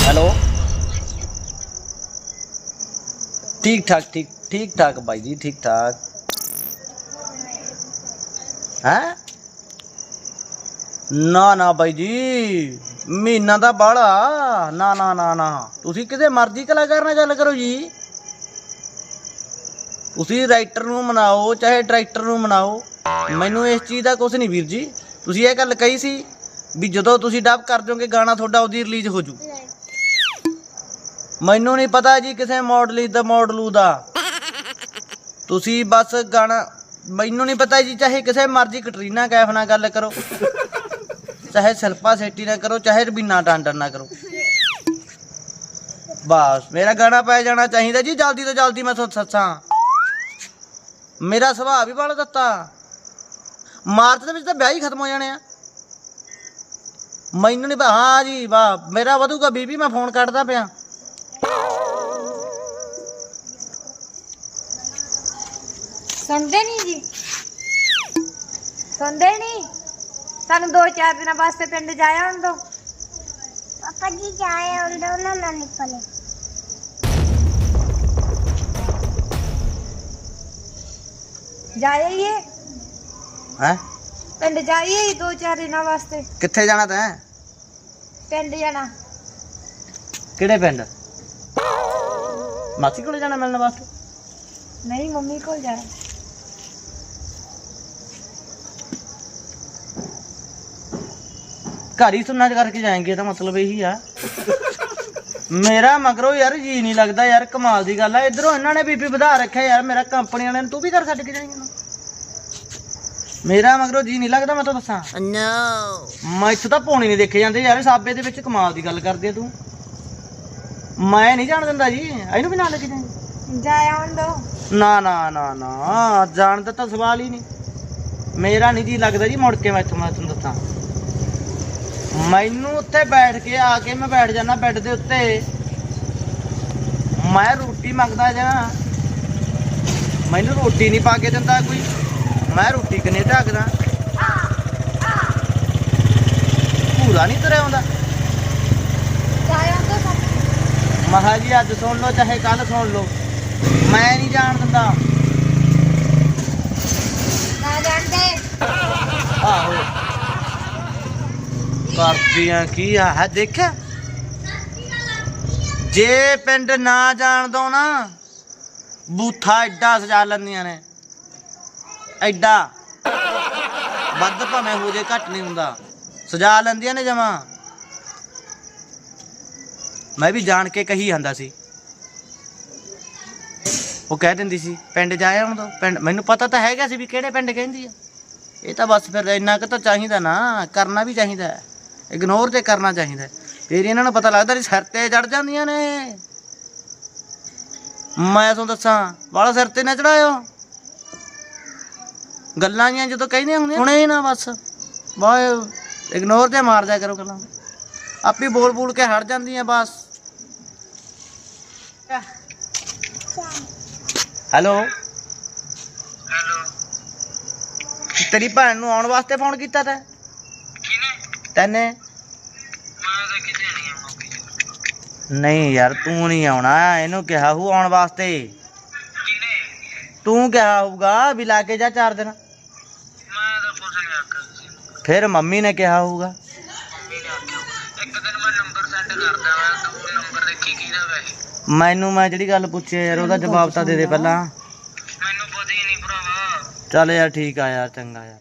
Hello ਠੀਕ ਠਾਕ ਠੀਕ ਠੀਕ ਠਾਕ ਬਾਈ ਜੀ ਠੀਕ ਠਾਕ ਹੈ ਨਾ ਨਾ ਬਾਈ ਜੀ ਮਹੀਨਾ ਦਾ ਬਾਲਾ ਨਾ ਨਾ ਨਾ ਨਾ ਤੁਸੀਂ ਕਿਤੇ ਮਰਜ਼ੀ ਕਲਾਕਾਰ ਨਾਲ ਗੱਲ ਕਰੋ ਜੀ ਤੁਸੀਂ ਰਾਈਟਰ ਨੂੰ ਮਨਾਓ ਚਾਹੇ ਡਾਇਰੈਕਟਰ ਨੂੰ ਮਨਾਓ ਮੈਨੂੰ ਇਸ ਚੀਜ਼ ਦਾ ਕੁਝ ਨਹੀਂ ਵੀਰ ਜੀ। ਤੁਸੀਂ ਇਹ ਗੱਲ ਕਹੀ ਸੀ ਵੀ ਜਦੋਂ ਤੁਸੀਂ ਡੱਬ ਕਰ ਦਿਓਗੇ, ਗਾਣਾ ਤੁਹਾਡਾ ਉਹਦੀ ਰਿਲੀਜ਼ ਹੋ ਜੂ। ਮੈਨੂੰ ਨਹੀਂ ਪਤਾ ਜੀ ਕਿਸੇ ਮਾਡਲੀ ਦਾ ਮਾਡਲੂ ਦਾ। ਤੁਸੀਂ ਬਸ ਗਾਣਾ, ਮੈਨੂੰ ਨਹੀਂ ਪਤਾ ਜੀ, ਚਾਹੇ ਕਿਸੇ ਮਰਜ਼ੀ ਕਟਰੀਨਾ ਕੈਫ ਨਾਲ ਗੱਲ ਕਰੋ। ਚਾਹੇ ਸ਼ਿਲਪਾ ਸ਼ੈਟੀ ਨਾਲ ਕਰੋ, ਚਾਹੇ ਰਬੀਨਾ ਟਾਂਡਰ ਨਾਲ ਕਰੋ। ਬਸ, ਮੇਰਾ ਗਾਣਾ ਪੈ ਜਾਣਾ ਚਾਹੀਦਾ ਜੀ, ਜਲਦੀ ਤੋਂ ਜਲਦੀ ਮੈਂ ਤੁਹਾਨੂੰ ਸੱਸਾਂ ਮੇਰਾ ਸੁਭਾਅ ਵੀ ਬੜਾ ਦਿੱਤਾ। ਮਾਰਚ ਦੇ ਵਿੱਚ ਤਾਂ ਵਿਆਹ ਹੀ ਖਤਮ ਹੋ ਜਾਣੇ ਆ। ਮੈਨੂੰ ਨਹੀਂ ਹਾਂ ਜੀ ਵਾਹ ਮੇਰਾ ਵਧੂਗਾ ਬੀਬੀ ਮੈਂ ਫੋਨ ਕੱਟਦਾ ਪਿਆ। ਸੁਣਦੇ ਨਹੀਂ ਜੀ। ਸੁਣਦੇ ਨਹੀਂ ਸਾਨੂੰ ਦੋ ਚਾਰ ਦਿਨਾਂ ਵਾਸਤੇ ਪਿੰਡ ਜਾਇਆ ਹੁਣ ਦੋ ਪਾਪਾ ਜੀ ਜਾਏ ਅੰਦਰ ਨਾ ਨਾ ਨਿਕਲੇ। ਜਾਈਏ ਹੈ? ਪਿੰਡ ਜਾਈਏ ਦੋ ਚਾਰ ਦਿਨਾਂ ਵਾਸਤੇ। ਕਿੱਥੇ ਜਾਣਾ ਤੈਂ? ਪਿੰਡ ਜਾਣਾ। ਕਿਹੜੇ ਪਿੰਡ? ਮਾਸੀ ਕੋਲੇ ਜਾਣਾ ਮਿਲਣ ਵਾਸਤੇ? ਨਹੀਂ ਮੰਮੀ ਕੋਲ ਜਾਣਾ। ਘਰ ਹੀ ਸੁਣਨਾ ਕਰਕੇ ਜਾਏਂਗੇ ਤਾਂ ਮਤਲਬ ਇਹੀ ਆ। ਮੇਰਾ ਮਗਰੋਂ ਯਾਰ ਜੀ ਨਹੀਂ ਲੱਗਦਾ ਯਾਰ ਕਮਾਲ ਦੀ ਗੱਲ ਆ। ਇਧਰੋਂ ਇਹਨਾਂ ਨੇ ਬੀਪੀ ਵਧਾ ਰੱਖਿਆ ਯਾਰ ਮੇਰਾ ਕੰਪਨੀ ਵਾਲਿਆਂ ਨੇ ਤੂੰ ਵੀ ਘਰ ਛੱਡ ਕੇ ਜਾਏਂਗਾ। ਮੇਰਾ ਮਗਰੋਂ ਜੀ ਨਹੀਂ ਲੱਗਦਾ ਮੈਂ ਤਾਂ ਦੱਸਾਂ। ਨੋ ਮੈਂ ਇੱਥੇ ਤਾਂ ਪੌਣੀ ਨਹੀਂ ਦੇਖੇ ਜਾਂਦੇ ਯਾਰ ਸਾਬੇ ਦੇ ਵਿੱਚ ਕਮਾਲ ਦੀ ਗੱਲ ਕਰਦੀ ਆ ਤੂੰ। ਮੈਂ ਨਹੀਂ ਜਾਣ ਦਿੰਦਾ ਜੀ ਇਹਨੂੰ ਵੀ ਨਾਲ ਲੈ ਕੇ ਜਾਏਂਗੇ ਜਾਇਆ ਹੁਣ ਦੋ। ਨਾ ਨਾ ਨਾ ਨਾ ਜਾਣ ਦਾ ਤਾਂ ਸਵਾਲ ਹੀ ਨਹੀਂ। ਮੇਰਾ ਨਹੀਂ ਜੀ ਲੱਗਦਾ ਜੀ ਮੁੜ ਕੇ ਮੈਂ ਇੱਥੋਂ ਮੈਂ ਤੁਹਾਨੂੰ ਦੱਸਾਂ। ਮੈਨੂੰ ਉੱਥੇ ਬੈਠ ਕੇ ਆ ਕੇ ਮੈਂ ਬੈਠ ਜਾਣਾ ਬੈੱਡ ਦੇ ਉੱਤੇ। ਮੈਂ ਰੋਟੀ ਮੰਗਦਾ ਜਾਂ ਮੈਨੂੰ ਰੋਟੀ ਨਹੀਂ ਪਾ ਕੇ ਦਿੰਦਾ ਕੋਈ। ਮੈਂ ਰੋਟੀ ਕਿਨੇ ਢੱਕਦਾ? ਭੂਰਾ ਨਹੀਂ ਤੁਰਿਆ ਆਉਂਦਾ। ਮਹਾ ਜੀ, ਅੱਜ ਸੁਣ ਲਓ, ਚਾਹੇ ਕੱਲ ਸੁਣ ਲਓ। ਮੈਂ ਨਹੀਂ ਜਾਣ ਦਿੰਦਾ। ਨਾ ਜਾਣਦੇ ਆਹੋ। ਕਰਦੀਆਂ ਕੀ ਆ? ਦੇਖਿਆ? ਜੇ ਪਿੰਡ ਨਾ ਜਾਣ ਦੋ ਨਾ, ਬੂਥਾ ਐਡਾ ਸਜਾ ਲੈਂਦੀਆਂ ਨੇ। ਐਡਾ। ਵੱਧ ਭਾਵੇਂ ਹੋ ਜੇ, ਘੱਟ ਨਹੀਂ ਹੁੰਦਾ। ਸਜਾ ਲੈਂਦੀਆਂ ਨੇ ਜਮਾ। ਮੈਂ ਵੀ ਜਾਣ ਕੇ ਕਹੀ ਜਾਂਦਾ ਸੀ। ਉਹ ਕਹਿ ਦਿੰਦੀ ਸੀ, ਪਿੰਡ ਜਾਇਆ ਹੁਣ ਦੋ। ਪਿੰਡ, ਮੈਨੂੰ ਪਤਾ ਤਾਂ ਹੈਗਾ ਸੀ ਵੀ ਕਿਹੜੇ ਪਿੰਡ ਕਹਿੰਦੀ ਆ। ਇਹ ਤਾਂ ਬਸ ਫਿਰ ਇੰਨਾ ਕੁ ਤਾਂ ਚਾਹੀਦਾ ਨਾ, ਕਰਨਾ ਵੀ ਚਾਹੀਦਾ ਇਗਨੋਰ ਤੇ ਕਰਨਾ ਚਾਹੀਦਾ ਫਿਰ ਇਹਨਾਂ ਨੂੰ ਪਤਾ ਲੱਗਦਾ ਵੀ ਸਿਰ ਤੇ ਚੜ ਜਾਂਦੀਆਂ ਨੇ। ਮੈਂ ਤੁਹਾਨੂੰ ਦੱਸਾਂ, ਵਾਲਾ ਸਿਰ ਤੇ ਨਾ ਚੜਾਇਓ ਗੱਲਾਂ ਜੀਆਂ ਜਦੋਂ ਕਹਿੰਦੇ ਹੁੰਦੇ ਸੁਣੇ ਹੀ ਨਾ ਬਸ। ਬਾ ਇਗਨੋਰ ਤੇ ਮਾਰ ਦਿਆ ਕਰੋ ਗੱਲਾਂ। ਆਪੇ ਬੋਲ ਬੋਲ ਕੇ ਹਟ ਜਾਂਦੀਆਂ ਬਸ। ਹੈਲੋ। ਹੈਲੋ। ਤੇਰੀ ਭੈਣ ਨੂੰ ਆਉਣ ਵਾਸਤੇ ਫੋਨ ਕੀਤਾ ਤੈਂ? ਕਿਨੇ ਤੈਨੇ? ਮੈਂ ਤਾਂ ਕਿਤੇ ਨਹੀਂ ਆਉਣਾ ਕਿਤੇ ਨਹੀਂ ਯਾਰ ਤੂੰ ਨਹੀਂ ਆਉਣਾ ਇਹਨੂੰ ਕਿਹਾ ਹੂ ਆਉਣ ਵਾਸਤੇ। ਕਿਨੇ ਤੂੰ ਕਿਹਾ ਹੋਊਗਾ ਵੀ ਲਾ ਕੇ ਜਾ ਚਾਰ ਦਿਨ ਮੈਂ ਤਾਂ ਕੁਝ ਨਹੀਂ ਆਖਿਆ ਕਿਸੇ ਨੂੰ ਫਿਰ ਮੰਮੀ ਨੇ ਕਿਹਾ ਹੋਊਗਾ? ਮੰਮੀ ਨੇ ਆਖਿਆ ਹੋਊ। ਇੱਕ ਦਿਨ ਮੈਂ ਨੰਬਰ ਸੈਂਡ ਕਰਦਾ ਮੈਂ ਤਾਂ ਉਹ ਨੰਬਰ ਦੇਖੀ ਕਿਹਦਾ ਵੈਸੇ ਮੈਨੂੰ ਮੈਂ ਜਿਹੜੀ ਗੱਲ ਪੁੱਛੀ ਆ ਯਾਰ ਉਹਦਾ ਜਵਾਬ ਤਾਂ ਦੇ ਦੇ ਪਹਿਲਾਂ। ਮੈਨੂੰ ਪਤਾ ਹੀ ਨਹੀਂ ਭਰਾਵਾ। ਚੱਲ ਯਾਰ ਠੀਕ ਆ ਯਾਰ ਚੰਗਾ ਯਾਰ।